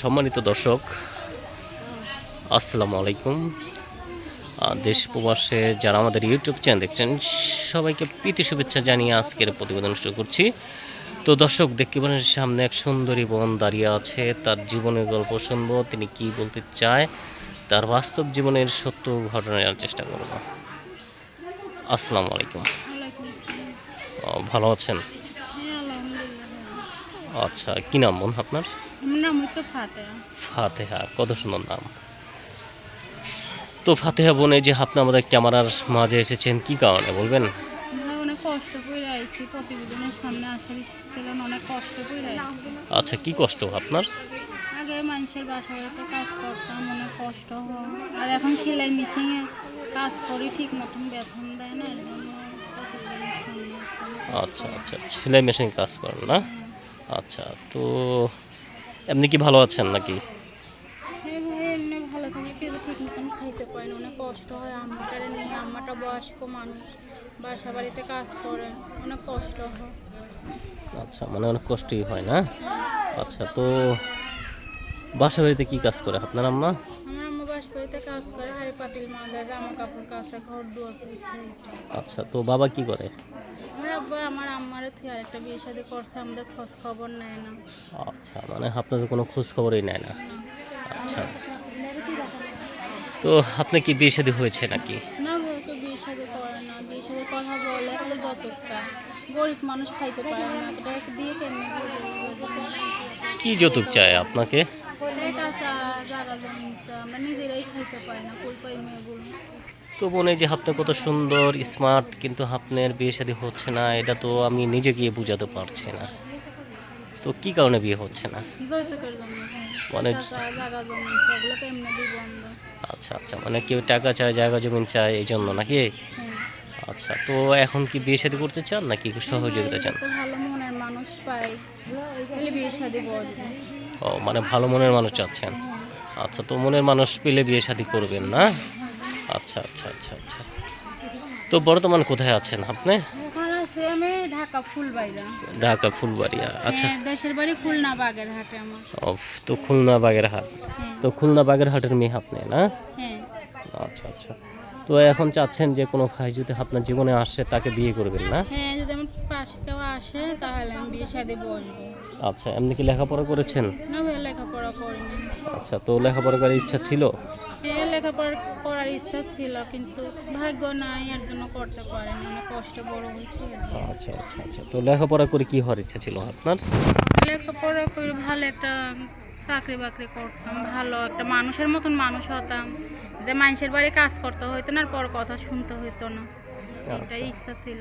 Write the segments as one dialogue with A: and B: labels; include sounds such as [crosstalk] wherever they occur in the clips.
A: সম্মানিত দর্শক আসসালামু আলাইকুম। দেশ প্রবাসে যারা আমাদের ইউটিউব চ্যানেল দেখছেন সবাইকে প্রীতি শুভেচ্ছা জানিয়ে আজকের প্রতিবেদন শুরু করছি। তো দর্শক দেখতে পারেন সামনে এক সুন্দরী বোন দাঁড়িয়ে আছে তার জীবনের গল্প শুনব তিনি কি বলতে চায় তার বাস্তব জীবনের সত্য ঘটনা জানার চেষ্টা করব। আসসালামু আলাইকুম। ভালো আছেন?
B: হ্যাঁ
A: আচ্ছা কি নাম বোন আপনার?
B: নাম হচ্ছে ফাতেহা।
A: ফাতেহা কত সুন্দর নাম। তো ফাতেহা বোনে যে আপনি আমাদের ক্যামেরার মাঝে এসেছেন কি কারণে বলবেন?
B: অনেক কষ্ট করে আইছি প্রতিবেদনের সামনে আসার ইচ্ছে অনেক কষ্ট করে আইছি।
A: আচ্ছা কি কষ্ট আপনার?
B: আগে মানুষের বাসা বাড়িতে কাজ করতাম অনেক কষ্ট হয়। আর এখন সেলাই মেশিনে কাজ করি ঠিক মতন বেতন দেয় না।
A: আচ্ছা আচ্ছা সেলাই মেশিন কাজ করেন না? আচ্ছা তো এমনি কি ভালো আছেন নাকি?
B: হ্যাঁ এমনি ভালো। থাকলে কেউ ঠিক মতন খাইতে পারে না অনেক কষ্ট হয় আম্মাটারে নিয়ে। আম্মাটা বয়স্ক মানুষ বাসা বাড়িতে কাজ করে। অনেক কষ্ট হয়।
A: আচ্ছা মানে অনেক কষ্টই হয় না? আচ্ছা তো বাসা বাড়িতে কি কাজ করে আপনার আম্মা?
B: বাড়িতে কাজ করে হাড়ি পাতিল মাজা জামা কাপড় কাচা ঘর দুয়ার
A: আচ্ছা তো বাবা কি করে?
B: আমার আব্বা আমার আম্মারে তুই আরেকটা বিয়ে শাদি করছে আমাদের খোঁজ খবর নেয় না।
A: আচ্ছা মানে আপনাদের কোনো খোঁজ খবরই নেয় না? আচ্ছা। তো আপনি কি বিয়ে শাদী হয়েছে নাকি?
B: না বউকে বিয়ে শাদি করে না বিয়ে শাদি কথা বলে খালি যতটা গরিব মানুষ খাইতে পারে না এটা দিয়ে কেমনি
A: কি যৌতুক চায় আপনাকে?
B: এটা চা জায়গা আমরা নিজেরাই খাইতে পারি না কই পাই মেয়ে
A: তো মনে যে আপনি কত সুন্দর স্মার্ট কিন্তু আপনার বিয়ে শাদী হচ্ছে না এটা তো আমি নিজে গিয়ে বুঝাতে পারছি না। তো কি কারণে বিয়ে হচ্ছে না? মানে
B: দিব আমরা
A: আচ্ছা আচ্ছা মানে কেউ টাকা চায় জায়গা জমিন চায় এই জন্য নাকি?
B: হ্যাঁ।
A: আচ্ছা তো এখন কি বিয়ে শাদী করতে চান নাকি সহযোগিতা চান?
B: ভালো মনের মানুষ পাই বিয়ে শাদি বলব
A: ও মানে ভালো মনের মানুষ চাচ্ছেন। আচ্ছা তো মনের মানুষ পেলে বিয়ে শাদি করবেন না? আচ্ছা আচ্ছা আচ্ছা আচ্ছা। তো বর্তমান কোথায় আছেন আপনি?
B: আমি ঢাকা
A: ফুলবাড়িয়া। আচ্ছা
B: হ্যাঁ, দেশের বাড়ি খুলনা বাগেরহাটে আমার।
A: তো খুলনা বাগেরহাট।
B: হ্যাঁ।
A: তো খুলনা বাগেরহাটের মেয়ে আপনি না?
B: হ্যাঁ।
A: আচ্ছা আচ্ছা। তো এখন চাচ্ছেন যে কোনো ভাই যদি আপনার জীবনে আসে তাকে বিয়ে করবেন না?
B: হ্যাঁ যদি আমার পাশে কেউ আসে তাহলে আমি বিয়ে শাদি বলব।
A: আচ্ছা এমনি কি লেখাপড়া করেছেন?
B: না ভাই লেখাপড়া করিনি।
A: আচ্ছা তো লেখাপড়া করার ইচ্ছা ছিল?
B: হ্যাঁ লেখাপড়া করার ইচ্ছা ছিল কিন্তু ভাগ্য নাই এর জন্য করতে পারিনি। অনেক কষ্ট বড় হয়েছে
A: আচ্ছা আচ্ছা আচ্ছা। তো লেখাপড়া করে কি হওয়ার ইচ্ছা ছিল আপনার?
B: লেখাপড়া করে ভালো একটা চাকরি বাকরি করতাম ভালো একটা মানুষের মতন মানুষ হতাম। যে মানুষের বাড়ি কাজ করতে হইতো না আর পর কথা শুনতে হইতো না। এটাই ইচ্ছা ছিল।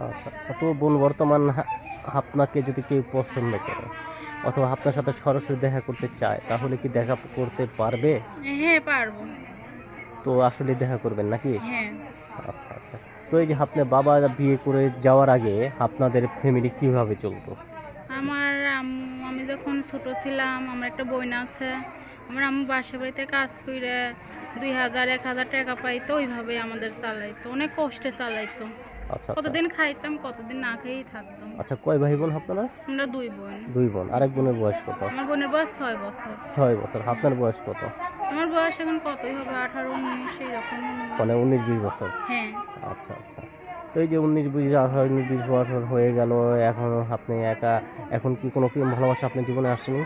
A: আচ্ছা আচ্ছা তো বোন বর্তমান আপনাকে যদি কেউ পছন্দ করে অথবা আপনার সাথে সরাসরি দেখা করতে চায় তাহলে কি দেখা করতে পারবে?
B: হ্যাঁ পারব।
A: তো আসলে দেখা করবেন নাকি?
B: হ্যাঁ।
A: আচ্ছা আচ্ছা। তো এই যে আপনার বাবা বিয়ে করে যাওয়ার আগে আপনাদের ফ্যামিলি কীভাবে চলতো?
B: আমার আমি যখন ছোট ছিলাম আমার একটা বোন আছে। আমার আম্মু বাসা বাড়িতে কাজ করে দুই হাজার এক হাজার টাকা পাইতো ওইভাবে আমাদের চালাইতো। অনেক কষ্টে চালাইতো।
A: আচ্ছা আচ্ছা।
B: কতদিন খাইতাম কতদিন না খেয়েই থাকতাম।
A: আচ্ছা কয় ভাই বোন আপনারা?
B: আমরা দুই বোন।
A: দুই বোন। আরেক বোনের বয়স কত?
B: আমার বোনের বয়স ছয় বছর।
A: ছয় বছর। আপনার বয়স কত?
B: আমার বয়স এখন কতই হবে আঠারো উনিশ এইরকম।
A: মানে উনিশ বিশ বছর?
B: হ্যাঁ।
A: আচ্ছা আচ্ছা। তো এই যে উনিশ বিশ আঠারো উনিশ বিশ বছর হয়ে গেল এখন আপনি একা এখন কি কোনো প্রেম ভালোবাসা আপনার জীবনে আসেনি?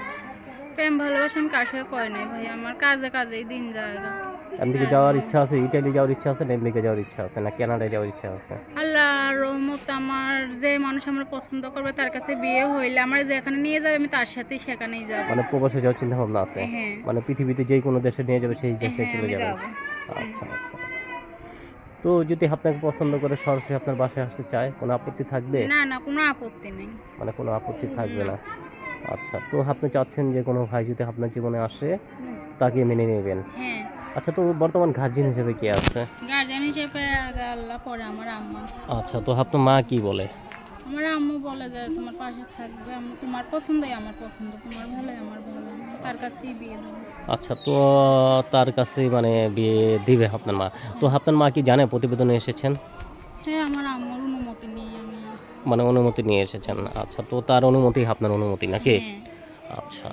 B: প্রেম ভালোবাসা আমি কার সাথে করে নাই ভাই। আমার কাজে কাজেই দিন জায়গা
A: এমদিকে যাওয়ার ইচ্ছা আছে ইটালি যাওয়ার ইচ্ছা আছে না যাওয়ার ইচ্ছা আছে না কানাডায় যাওয়ার ইচ্ছা আছে?
B: আল্লাহ রহমত আমার যে মানুষ আমার পছন্দ করবে তার কাছে বিয়ে হইলে আমার যেখানে নিয়ে যাবে আমি তার সাথেই সেখানেই যাব।
A: মানে প্রবাসে যাওয়ার চিন্তা ভাবনা আছে?
B: হ্যাঁ।
A: মানে পৃথিবীতে যে কোনো দেশে নিয়ে যাবে সেই দেশে
B: হ্যাঁ
A: চলে যাবে? আচ্ছা আচ্ছা আচ্ছা। তো যদি আপনাকে পছন্দ করে সরাসরি আপনার বাসায় আসতে চায় কোনো আপত্তি থাকবে?
B: না না কোনো আপত্তি নেই।
A: মানে কোনো আপত্তি থাকবে না? আচ্ছা তো আপনি চাচ্ছেন যে কোনো ভাই যদি আপনার জীবনে আসে তাকে মেনে নেবেন?
B: হ্যাঁ।
A: আচ্ছা তো বর্তমান গার্জিয়ান হিসেবে কে আছে?
B: গার্জিয়ান হিসেবে আল্লাহ পরে আমার আম্মা।
A: আচ্ছা তো আপনার মা কি বলে?
B: আমার আম্মু বলে যে তোমার পাশে থাকবে আম্মু তোমার পছন্দই আমার পছন্দ তোমার ভালোই আমার ভালো তার কাছেই বিয়ে দেবো।
A: আচ্ছা তো তার কাছে মানে বিয়ে দিবে আপনার মা। তো আপনার মা কি জানে প্রতিবেদনে এসেছেন?
B: হ্যাঁ আমার আম্মুর অনুমতি নিয়ে আমি
A: মানে অনুমতি নিয়ে এসেছেন। আচ্ছা তো তার অনুমতি আপনার অনুমতি নাকি?
B: হ্যাঁ।
A: আচ্ছা।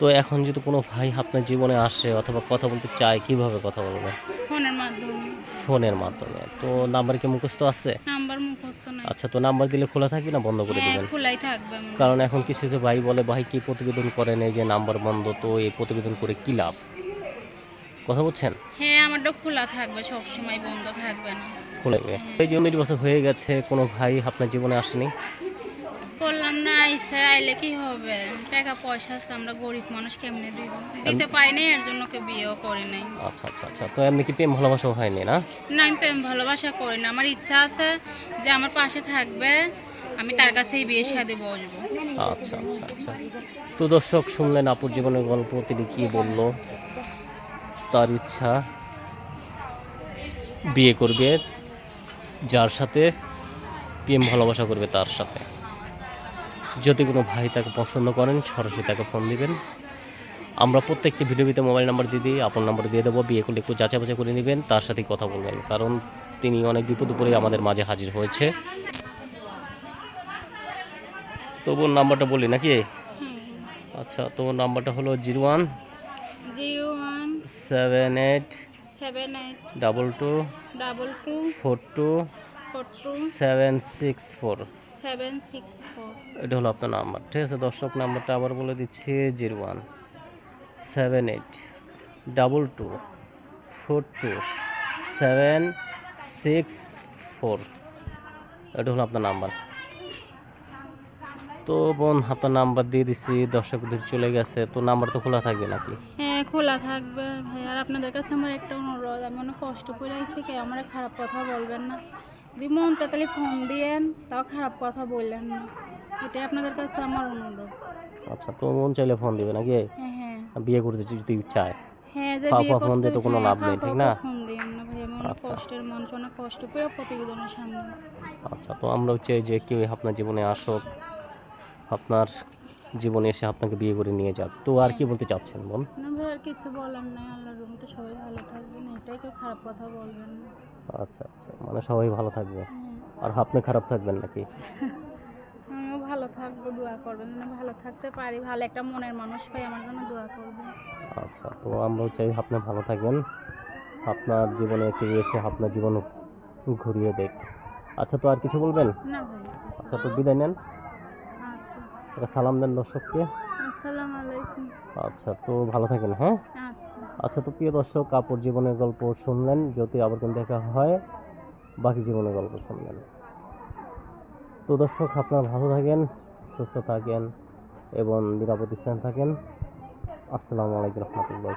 A: তো এখন যদি কোনো ভাই আপনার জীবনে আসে অথবা কথা বলতে চায় কীভাবে কথা বলবে?
B: ফোনের মাধ্যমে।
A: ফোনের মাধ্যমে। তো নাম্বার কি মুখস্থ আছে?
B: নাম্বার মুখস্থ নাই।
A: আচ্ছা তো নাম্বার দিলে খোলা থাকবে না বন্ধ করে
B: হ্যাঁ
A: দিবেন?
B: খোলাই থাকবে
A: কারণ এখন কিছু কিছু ভাই বলে ভাই কি প্রতিবেদন করেন? এই যে নাম্বার বন্ধ তো এই প্রতিবেদন করে কি লাভ? কথা বলছেন?
B: হ্যাঁ আমারটা খোলা থাকবে সব সময় বন্ধ থাকবে না।
A: খুলে যাবে এই যে উনিশ বছর হয়ে গেছে কোনো ভাই আপনার জীবনে আসেনি?
B: করলাম না আইসে আইলে কি হবে? টাকা পয়সা আছে আমরা গরিব মানুষ কেমনে দিব? দিতে পারি নাই এর জন্য কেউ বিয়েও করি নাই।
A: আচ্ছা আচ্ছা আচ্ছা। তো এমনি কি প্রেম ভালোবাসাও হয়নি না?
B: না আমি প্রেম ভালোবাসা করি না। আমার ইচ্ছা আছে যে আমার পাশে থাকবে আমি তার কাছেই বিয়ে শাদী বসবো।
A: আচ্ছা আচ্ছা আচ্ছা। তো দর্শক শুনলেন আপুর জীবনের গল্প তিনি কি বলল? তার ইচ্ছা বিয়ে করবে যার সাথে প্রেম ভালোবাসা করবে তার সাথে। যদি কোনো ভাই তাকে পছন্দ করেন সরাসরি তাকে ফোন দিবেন। আমরা প্রত্যেকটি ভিডিওতে মোবাইল নাম্বার দিয়ে দিই আপনার নাম্বার দিয়ে দেবো বিয়ে করলে একটু যাচাই বাছাই করে নেবেন তার সাথেই কথা বলবেন। কারণ তিনি অনেক বিপদ পড়ে আমাদের মাঝে হাজির হয়েছে। তবু নাম্বারটা বলি নাকি? আচ্ছা তো নাম্বারটা হলো zero one
B: zero one
A: seven eight
B: seven eight
A: double two
B: double two
A: four two
B: four two
A: seven six four. এটা হলো আপনার নাম্বার ঠিক আছে? দর্শক নাম্বারটা আবার বলে দিচ্ছি zero one seven eight double two four two seven six four. এটা হলো আপনার নাম্বার। তো বোন আপনার নাম্বার দিয়ে দিচ্ছি দর্শকদের চলে গেছে। তো নাম্বার তো খোলা থাকবে নাকি?
B: হ্যাঁ খোলা থাকবে ভাই। আর আপনাদের কাছে আমার একটা অনুরোধ আমি অনেক কষ্ট করে আইছি কে আমার খারাপ কথা বলবেন না। যদি মন ফোন দিয়েন তাও খারাপ কথা বললেন না। এটাই আপনাদের কাছে আমার অনুরোধ।
A: আচ্ছা তো মন চাইলে ফোন দিবে নাকি?
B: হ্যাঁ হ্যাঁ।
A: বিয়ে করতে যদি চায়।
B: হ্যাঁ যে বিয়ে
A: ফোন দিয়ে তো কোনো
B: হ্যাঁ,
A: লাভ নেই, ঠিক না?
B: ফোন না ভাই আমি অনেক
A: আচ্ছা।
B: কষ্টের মানুষ অনেক কষ্ট করে প্রতিবেদনের সামনে।
A: আচ্ছা তো আমরাও চাই যে কেউ আপনার জীবনে আসুক আপনার জীবনে এসে আপনাকে বিয়ে করে নিয়ে যাক। তো আর কি বলতে চাচ্ছেন বোন
B: না ভাই আর কিছু বলার নাই। আল্লাহর রুম তো সবাই ভালো থাকবেন। এটাই কেউ খারাপ কথা বলবেন না।
A: আচ্ছা আচ্ছা। মানে সবাই ভালো থাকবে।
B: হ্যাঁ।
A: আর আপনি খারাপ থাকবেন নাকি? [laughs]
B: আমিও ভালো থাকব দোয়া করবেন। যেন ভালো থাকতে পারি ভালো একটা মনের মানুষ পাই আমার জন্য দোয়া করবেন।
A: আচ্ছা তো আমরাও চাই আপনি ভালো থাকবেন আপনার জীবনে কেউ এসে আপনার জীবন ঘুরিয়ে দেখ। আচ্ছা তো আর কিছু বলবেন?
B: না
A: আচ্ছা তো বিদায় নেন। সালাম দেন দর্শককে। আচ্ছা তো ভালো থাকেন হ্যাঁ?
B: আচ্ছা।
A: আচ্ছা তো প্রিয় দর্শক কাপড় জীবনের গল্প শুনলেন যদি আবার কোন দেখা হয় বাকি জীবনের গল্প শুনলেন। তো দর্শক আপনারা ভালো থাকেন সুস্থ থাকেন এবং নিরাপদ স্থানে থাকেন। আসসালামু আলাইকুম রহমতুল্লাহ